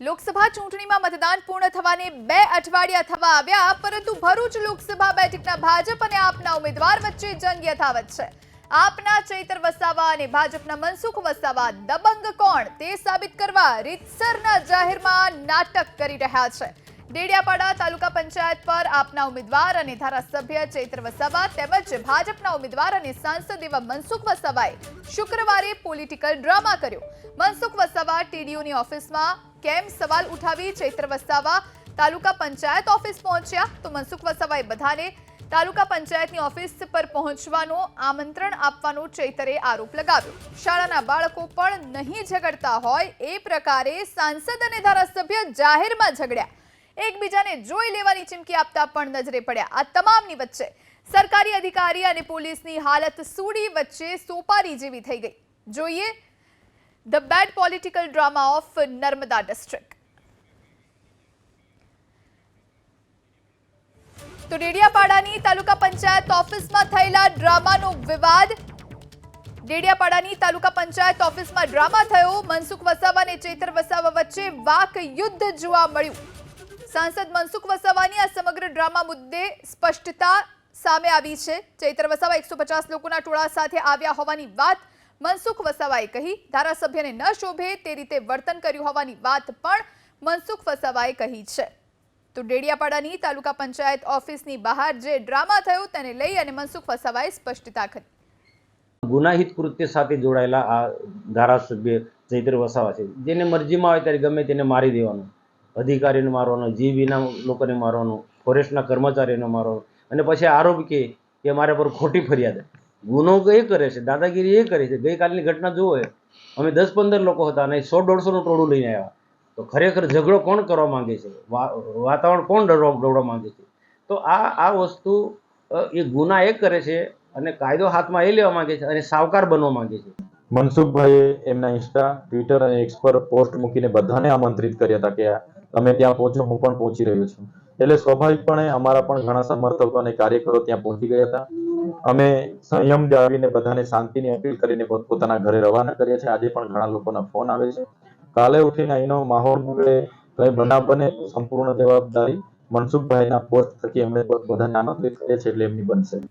લોકસભા ચૂંટણીમાં મતદાન પૂર્ણ થવાને બે અઠવાડિયા થવા આવ્યા, પરંતુ ભરૂચ લોકસભા બેઠકના ભાજપ અને આપના ઉમેદવાર વચ્ચે જંગ યથાવત છે. આપના ચૈતર વસાવા અને ભાજપના મનસુખ વસાવા દબંગ કોણ તે સાબિત કરવા રીતસરના જાહેરમાં નાટક કરી રહ્યા છે. ડેડિયાપાડા તાલુકા પંચાયત પર આપના ઉમેદવાર અને ધારાસભ્ય ચૈત્ર વસાવા તેમજ ભાજપના ઉમેદવાર અને સાંસદ એવા મનસુખ વસાવાએ શુક્રવારે પોલિટિકલ ડ્રામા કર્યો. મનસુખ વસાવા ટીડીયુની ઓફિસમાં કેમ સવાલ ઉઠાવી ચૈત્ર વસાવા તાલુકા પંચાયત ઓફિસ પહોંચ્યા? તો મનસુખ વસાવાએ બધાને તાલુકા પંચાયતની ઓફિસ પર પહોંચવાનો આમંત્રણ આપવાનો ચૈતરે આરોપ લગાવ્યો. શાળાના બાળકો પણ નહીં ઝઘડતા હોય એ પ્રકારે સાંસદ અને ધારાસભ્ય જાહેરમાં ઝઘડ્યા. એકબીજાને જોઈ લેવાની ચીમકી આપતા પણ નજરે પડ્યા આ તમામની વચ્ચે સરકારી અધિકારી અને પોલીસની હાલત સૂડી વચ્ચે સોપારી જેવી થઈ ગઈ જોઈએ the bad political drama of Narmada district તો ડેડિયાપાડાની તાલુકા પંચાયત ઓફિસમાં થયેલા ડ્રામાનો વિવાદ ડેડિયાપાડાની તાલુકા પંચાયત ઓફિસમાં ડ્રામા થયો મનસુખ વસાવા અને ચેતર વસાવા વચ્ચે વાક યુદ્ધ જોવા મળ્યું સાંસદ મનસુખ વસાવાની આ સમગ્ર ડ્રામા મુદ્દે સ્પષ્ટતા સામે આવી છે. ચૈત્ર વસાવા એકસો પચાસ લોકોના ટોળા સાથે આવ્યા હોવાની વાત મનસુખ વસાવાએ કહી. ધારાસભ્યને ન શોભે તે રીતે વર્તન કર્યું હોવાની વાત પણ મનસુખ વસાવાએ કહી છે. તો ડેડિયાપાડાની તાલુકા પંચાયત ઓફિસની બહાર જે ડ્રામા થયો તેને લઈ અને મનસુખ વસાવાએ સ્પષ્ટતા કરી. ગુનાહિત કૃત્ય સાથે જોડાયેલા આ ધારાસભ્ય ચૈત્ર વસાવા છે. જેને મરજીમાં આવે ત્યારે ગમે તેને મારી દેવાનું. અધિકારીને મારવાનો, જીબીના લોકોને મારવાનું, ફોરેસ્ટના કર્મચારીને મારવાનો. અને પછી આરોપ કે કે મારા પર ખોટી ફરિયાદ. ગુનો એ કરે છે, દાદાગીરી એ કરે છે. ગઈકાલની ઘટના જુઓ અમે દસ પંદર લોકો હતા અને સો દોઢસોનું ટોળું લઈને આવ્યા. તો ખરેખર ઝઘડો કોણ કરવા માંગે છે? વાતાવરણ કોણ ડરવા દોડવા માંગે છે? તો આ આ વસ્તુ એ ગુના એ કરે છે અને કાયદો હાથમાં એ લેવા માંગે છે અને સાવકાર બનવા માંગે છે. મનસુખભાઈએ એમના ઇન્સ્ટા ટ્વિટર અને એક્સ પર પોસ્ટ મૂકીને બધાને આમંત્રિત કર્યા હતા કે તમે ત્યાં પહોંચો, હું પણ પહોંચી રહ્યો છું. એટલે સ્વાભાવિકપણે અમારા પણ ઘણા સમર્થકો અને કાર્યકરો ત્યાં પહોંચી ગયા હતા. અમે સંયમ જાળવીને બધાને શાંતિની અપીલ કરીને પોતપોતાના ઘરે રવાના કર્યા છે. આજે પણ ઘણા લોકોના ફોન આવે છે. કાલે ઉઠીને અહીંનો માહોલ બગડે કઈ બનાવ બને, સંપૂર્ણ જવાબદારી મનસુખભાઈના પોસ્ટ થકી અમે બધાને આમંત્રિત કરીએ છીએ એટલે એમની બનશે.